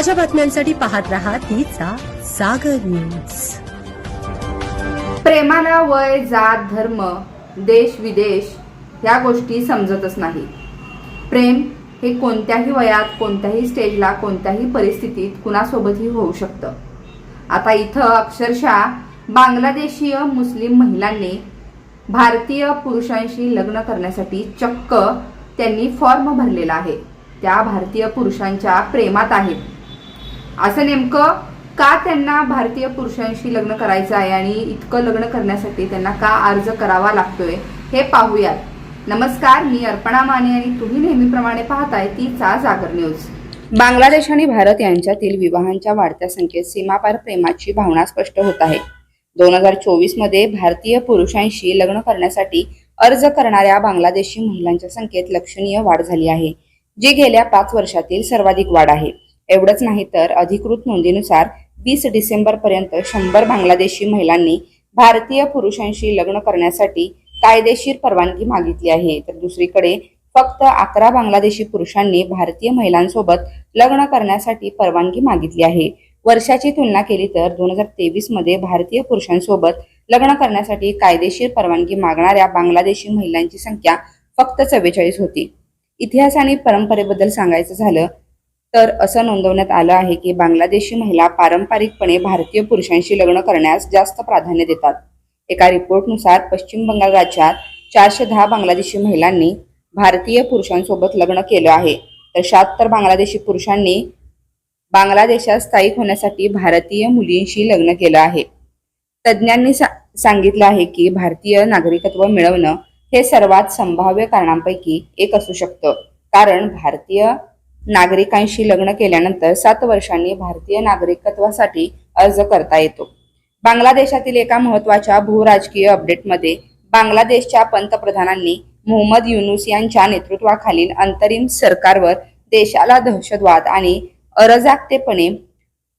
ताज्या बातम्यांसाठी पाहत रहा तिचा सागर न्यूज. प्रेमाला वय जात धर्म देश विदेश या गोष्टी समजतच नाही. प्रेम हे कोणत्याही वयात कोणत्याही स्टेजला कोणत्याही परिस्थितीत कुणासोबतही होऊ शकतं. आता इथं अक्षरशः बांगलादेशीय मुस्लिम महिलांनी भारतीय पुरुषांशी लग्न करण्यासाठी चक्क त्यांनी फॉर्म भरलेला आहे. त्या भारतीय पुरुषांच्या प्रेमात आहेत. असं नेमकं का त्यांना भारतीय पुरुषांशी लग्न करायचं आहे आणि इतकं लग्न करण्यासाठी त्यांना का अर्ज करावा लागतोय हे पाहूयात. नमस्कार मी अर्पणा माने आणि तुम्ही नेहमीप्रमाणे पाहताय तीचा जागर न्यूज. बांगलादेश आणि भारत यांच्यातील विवाहांच्या वाढत्या संख्येत सीमापार प्रेमाची भावना स्पष्ट होत आहे. दोन हजार चोवीसमध्ये भारतीय पुरुषांशी लग्न करण्यासाठी अर्ज करणाऱ्या बांगलादेशी महिलांच्या संख्येत लक्षणीय वाढ झाली आहे जी गेल्या पाच वर्षातील सर्वाधिक वाढ आहे. एवढंच नाही तर अधिकृत नोंदीनुसार वीस डिसेंबर पर्यंत शंभर बांगलादेशी महिलांनी भारतीय पुरुषांशी लग्न करण्यासाठी कायदेशीर परवानगी मागितली आहे. तर दुसरीकडे फक्त अकरा बांगलादेशी पुरुषांनी भारतीय महिलांसोबत लग्न करण्यासाठी परवानगी मागितली आहे. वर्षाची तुलना केली तर दोन हजार तेवीसमध्ये भारतीय पुरुषांसोबत लग्न करण्यासाठी कायदेशीर परवानगी मागणाऱ्या बांगलादेशी महिलांची संख्या फक्त चव्वेचाळीस होती. इतिहास आणि परंपरेबद्दल सांगायचं झालं तर असं नोंदवण्यात आलं आहे की बांगलादेशी महिला पारंपरिकपणे भारतीय पुरुषांशी लग्न करण्यास जास्त प्राधान्य देतात. एका रिपोर्टनुसार पश्चिम बंगाल राज्यात चारशे दहा बांगलादेशी महिलांनी भारतीय पुरुषांसोबत लग्न केलं आहे. तर शहात्तर बांगलादेशी पुरुषांनी बांगलादेशात स्थायिक होण्यासाठी भारतीय मुलींशी लग्न केलं आहे. तज्ज्ञांनी सा- सांगितलं आहे की भारतीय नागरिकत्व मिळवणं हे सर्वात संभाव्य कारणांपैकी एक असू शकतं. कारण भारतीय नागरिकांशी लग्न केल्यानंतर सात वर्षांनी भारतीय नागरिकत्वासाठी अर्ज करता येतो. बांगलादेशातील एका महत्त्वाच्या भूराजकीय अपडेटमध्ये बांगलादेशच्या पंतप्रधानांनी मोहम्मद युनुस यांच्या नेतृत्वाखालील अंतरिम सरकारवर देशाला दहशतवाद आणि अरजागतेपणे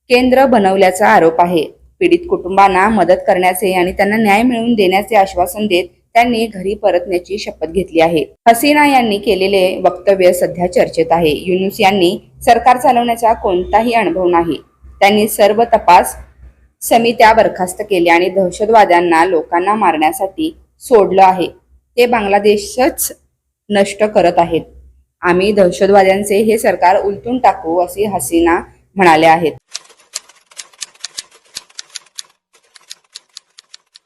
केंद्र बनवल्याचा आरोप आहे. पीडित कुटुंबांना मदत करण्याचे आणि त्यांना न्याय मिळवून देण्याचे आश्वासन देत त्यांनी घरी परतण्याची शपथ घेतली आहे. हसीना यांनी केलेले वक्तव्य सध्या चर्चेत आहे. युनुस यांनी सरकार चालवण्याचा कोणताही अनुभव नाही. त्यांनी सर्व तपास समित्या बरखास्त केल्या आणि दहशतवाद्यांना लोकांना मारण्यासाठी सोडलं आहे. ते बांगलादेशच नष्ट करत आहेत. आम्ही दहशतवाद्यांचे हे सरकार उलटून टाकू असे हसीना म्हणाले आहेत.